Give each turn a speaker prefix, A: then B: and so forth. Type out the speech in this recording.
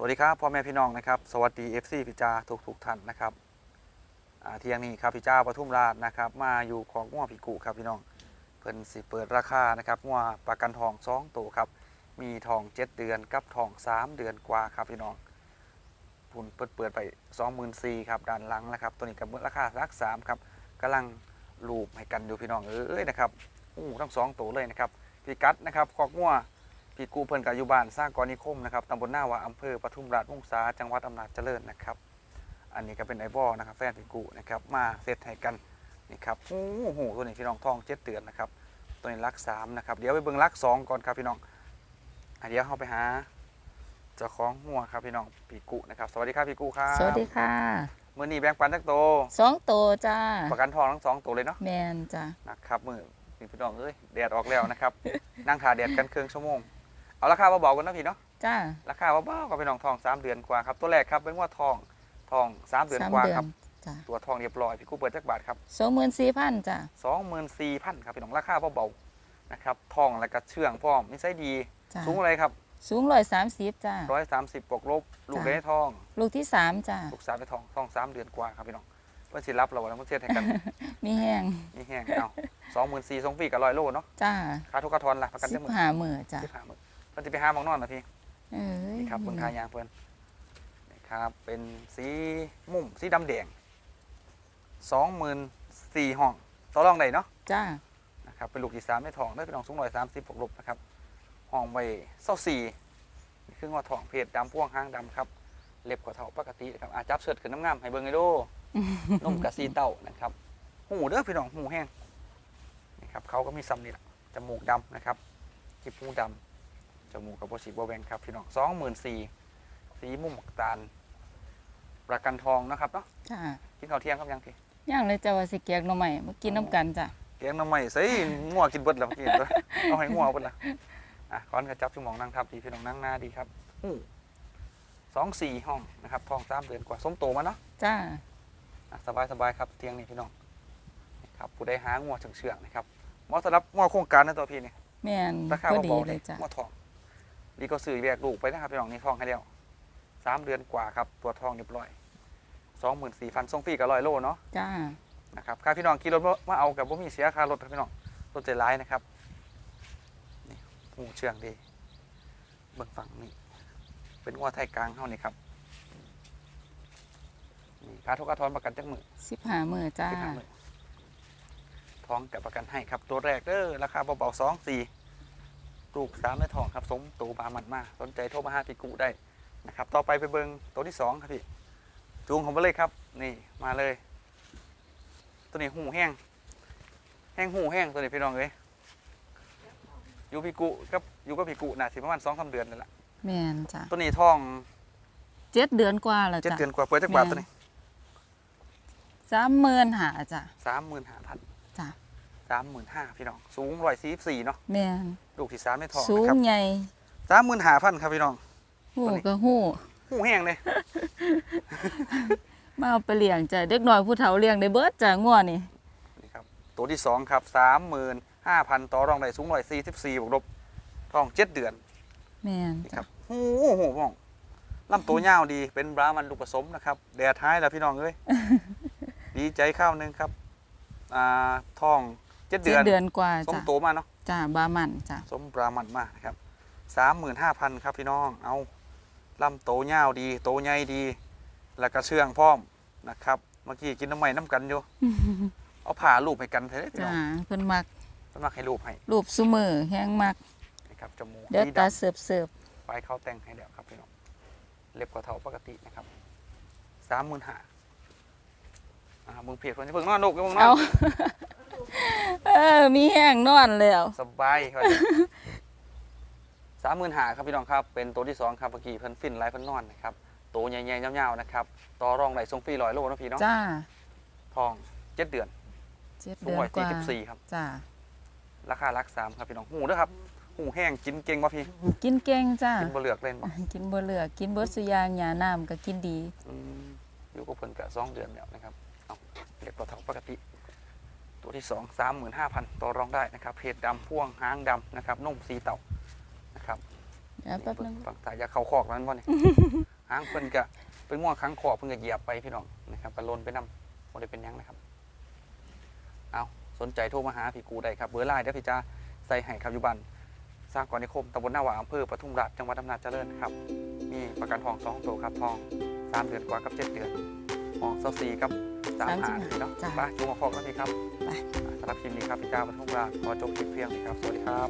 A: สวัสดีครับพ่อแม่พี่น้องนะครับสวัสดี FC พิจาทุกทุกท่านนะครับเที่ยงนี้ครับพิจาปทุมราชนะครับมาอยู่ของงัวพิกุครับพี่น้องเพิ่นสิเปิดราคานะครับงัวประกันทองสองตัวครับมีทอง 7 เดือนกับทอง 3 เดือนกว่าครับพี่น้องพุ่นเปิดเปิดไป24,000ครับด้านหลังนะครับตัวนี้กับราคาสัก3ครับกำลังรูปให้กันอยู่พี่น้องเอ้ยนะครับอู้ทั้งสองตัวเลยนะครับพี่กัดนะครับคอกงัว พี่กูเพิ่นกับอยู่บ้านสร้างกรนิคมนะครับตำบลหน้าวาอำเภอปทุมราชวงศาจังหวัดอำนาจเจริญนะครับ อันนี้ก็เป็นไอบอนะครับ แฟนพี่กูนะครับมาเซตให้กันนี่ครับโอ้โหตัวนี้พี่น้องทองเจ็ดเดือนนะครับตัวนี้รักสามนะครับเดี๋ยวไปเบิ่งรักสองก่อนครับพี่น้องอะเดี๋ยวเข้าไปหาเจ้าของหัวครับพี่น้องพี่กูนะครับสวัสดีครับพี่กูครับ
B: สวัสดีค่ะ
A: มือนี้แบ่งปันทั้งโต
B: สองตัวจ้า
A: ประกันทองทั้งสองตัวเลยเนาะ
B: แมนจ้า
A: นะครับมือนี่พี่น้องเอ้ยแดดออกแล้วนะครับนั่งถ่าแดดกันครึ่งชั่วโมง เอาราคาเบาๆกันนะพี่เนาะ
B: จ้า
A: ราคาเบาๆกับเป็นน้องทอง3เดือนกว่าครับตัวแรกครับเป็นว่าทองทอง3เดือน
B: สาม
A: กว่า
B: เดือ
A: ครับ
B: นจ้า
A: ตัวทองเรียบร้อยพี่กู้เปิดจักบาทครับ
B: สองหมื่นสี่พันจ้า
A: 24,000ครับพี่น้องราคาเบาๆนะครับทองแล้วก็เชื่องพร้อมนิสัยดี
B: จ้า
A: สูงอะไรครับ
B: สูงร้อยสามสิบจ้า
A: 130บวกลบลูก
B: จ้ะ
A: ได้ทอง
B: ลูกที่สามจ้า
A: ลูกสาวได้ทองทอง3เดือนกว่าครับพี่น้องเพิ่นสิรับเราแล้วเพิ่นเสียให้กัน
B: มีแห้ง
A: นี่แห้งเอา24,000ส่งฟรีกับ100โลเนาะ
B: จ้า
A: ค่าทุกกระทอนล่ะประกัน
B: สิ
A: จั
B: บ
A: งมื้อ
B: ห้าหมื่นจ้า
A: 15มื้อเพิ่นสิไปหาหมองนอนนะพี่
B: เอ้ย
A: นี่ครับเบิ่งทายางเพิ่นนี่ครับเป็นสีมุมสีดำแดงสองหมื่นสี่ห้องต่อรองได้เนาะ
B: จ้า
A: นะครับเป็นลูกที่สามในทองได้เป็นทองสูงร้อยสามสิบหกลบนะครับห้องไว้เศร้าสี่นี่คืองอทองเพศดำพ่วงห้างดำครับ เล็บกว่าเท่าปกตินะครับอาจับเชิดขึ้นน้ำงามให้เบิ่งให้ดูนุ่มกะซีเต้านะครับหูเด้อพี่น้องหูแห้งนี่ครับเขาก็มีซ้ำนี่แหละจมูกดำนะครับจิบหูดำ จมูกกับโบสีโบแวงครับพี่น้องสองหมื่นสี่สีมุมหมกตาล ประกันทองนะครับเนาะ
B: จ้า
A: กินข้าวเที่ยงครับยังที
B: ย่างเลยจ้าว่าสิเกียกหน่อใหม่มากินน้ำกันจ้า
A: เลี้ยงน้ำใหม่ใส่งัวกินเบิดแล้วเมื่อกี้เห็นปะเอาให้งัวเอาเบิดละอะก้อนกระจับชั่วโมงนั่งทับดีพี่น้องนั่งหน้าดีครับอู้สองสี่ห้องนะครับทองสามเดือนกว่าสมโตมาเนาะ
B: จ้า
A: อะสบายสบายครับเตียงนี่พี่น้องนี่ครับผู้ใดหางัวเชื่องๆนะครับเหมาะสำหรับงัวโครงการนะตัวพี่นี่
B: แมน
A: ราคา
B: พอดี
A: เบาๆ
B: เล
A: เลย
B: ยจ้า
A: งัวทอง ดีก็ซื้อแยกลูกไปนะครับพี่น้องนี่ทองให้แล้วสามเดือนกว่าครับตัวทองเรียบร้อยสองหมื่นสี่พันส่งฟรีกับร้อยโลเนาะ
B: จ้า
A: นะครับค่าพี่น้องขี่รถมาเอากับว่ามีเสียค่ารถครับพี่น้องรถใจร้ายนะครับนี่หูเชื่องดีเบื้องฝั่งนี่เป็นงัวไทยกลางเฮานี่ครับนี่ค่าทุกกระทอนประกันจักมือ
B: สิบห้าหมื่นจ้า
A: สิบห้าหมื่นท้องกับประกันให้ครับตัวแรกเด้อราคาเบาๆสองสี่ ลูกสามในทองครับสมตูบามันมากสนใจโทรมาหาพี่กูได้นะครับ ต่อไปไปเบิงตัวที่สองครับพี่จูงผมมาเลยครับ นี่มาเลย ตัวนี้หูแห้ง แห้งหูแห้งตัวนี้พี่น้องเอ้ยอยู่พี่กุกับอยู่กับพี่กุน่ะสิประมาณสองสามเดือนนั่นแหละ
B: แมนจ้า
A: ตัวนี้ท้อง
B: เจ็ดเดือนกว่าแล้ว
A: เจ็ด
B: จ้า
A: เดือนกว่าเปิดจักบาทตัวนี้
B: สามหมื่นหาจ้า
A: สามหมื่นห้าพัน
B: จ้า
A: สามหมื่นห้าพี่น้อง สูงร้อยสี่สิบสี่เนาะ
B: แมน
A: ลูกที่สามในท้อง
B: สู
A: นะ
B: ง
A: ครับ
B: ใหญ่
A: สามหมื่นห้าพันครับพี่น้อง
B: หู
A: ตัวนี้
B: ก็หู
A: หูแห้งเลย
B: มาเอาไปเลี้ยงจ้ะเด็กน้อยผู้เฒ่าเลี้ยงได้เบิดจ้ะงัวนี่
A: นี่ครับ ตัวที่สองครับสามหมื่นห้าพันต่อรองได้สูงร้อยสี่สิบสี่บวกลบท้องเจ็ดเดือน
B: แม่น
A: นี่ค
B: จ้ะ
A: รับหูหูพี่น้องลำตัวยาวดีเป็นบรามันลูกผสมนะครับ แดดท้ายแล้วพี่น้องเอ้ยดีใจข้าวหนึงครับ อ่าท้อง เจ็ด
B: เจ็
A: เดื
B: ด
A: อน
B: เดือนกว่า
A: สม
B: จ้ะ
A: โตมาเนาะ
B: จ้ะบามันจ้ะ
A: สมบรามันมากนะครับสามหมื่นห้าพันครับพี่น้องเอาลำโตยาวดี โตใหญ่ดี แล้วก็เชื่องพร้อมนะครับ เมื่อกี้กินน้ำใหม่น้ำกันอยู่เอาผ่ารูปให้กันเถอะพี่น้
B: จ้ะ
A: อง
B: เพิ่นมัก
A: สมัครให้รูปให้
B: รูปซุมือแห้งมัก
A: นะครับจมูก
B: เดี๋ยว
A: สี
B: ตา
A: ดำ
B: เสิร์ฟเสิร์ฟ
A: ปลายเขาแต่งให้แล้วครับพี่น้องเล็บกว่าเท่าปกตินะครับสามหมื่นห้าอ่ามึงเพียรคนที่เพิ่งนอนลูกมึงนอ
B: เอา
A: น
B: เออมีแห้งนอนแล้ว
A: สบายครับสามหมื่นห้าครับพี่น้องครับ เป็นตัวที่สองครับเมื่อกี้เพิ่นฟินไลฟ์เพิ่นนอนนะครับ ตัวใหญ่ๆยาวๆนะครับ ต่อรองไหลทรงฟรีร้อยโลนะพี่เนาะ
B: จ้า
A: ทองเจ็ดเดือน
B: เจ็ด
A: สูง
B: เดือน
A: ร้อย
B: ก
A: สี่
B: ว่า
A: สิบสี่ครับ
B: จ้ะ
A: ราคารักสามครับพี่น้องหูด้วยครับหูแห้งกินเก่งป่ะพี่
B: กินเก่งจ้ะ
A: กินบ่เหลือกเล่นป่ะ
B: กินบ่เหลือกินเบิดสุอยางหยาน้ำก็กินดี
A: อืมอยู่กับเพิ่นกะสองเดือนแล้วนะครับเอาเล็กกว่าเท่าปกติ ตัวที่สองสามหมื่นห้าพันต่อรองได้นะครับเพจดำพ่วงหางดำนะครับนุ่มสีเต่านะครับ
B: เดี๋ยวแป๊บนึง
A: ปักสายยาเข้าคอกนั้นบ่เนี่ยหางเพิ่นก็เป็นง่วงค้างคอกเพิ่นก็เหยียบไปพี่น้องนะครับก็ลนไปนำบ่ได้เป็นหยังนะครับเอาสนใจโทรมาหาพี่กูได้ครับเบอร์ไลน์เดี๋ยวพี่จะใส่ให้ครับอยู่บ้านสร้างกรณิคมตำบลหน้าหวางอำเภอปทุมราชจังหวัดอำนาจเจริญครับ มีประกันทองสองตัวครับทองสามเดือนกว่ากับเจ็ดเดือนทองเซาซีกับ สามหาทีเนาะ
B: จ้ะ
A: ไปจูงมาพอกกันทีครับ
B: ไป
A: อ่าสำหรับคลิปนี้ครับพี่จ้าปทุมราชขอจบคลิปเพียงนี้ครับ สวัสดีครับ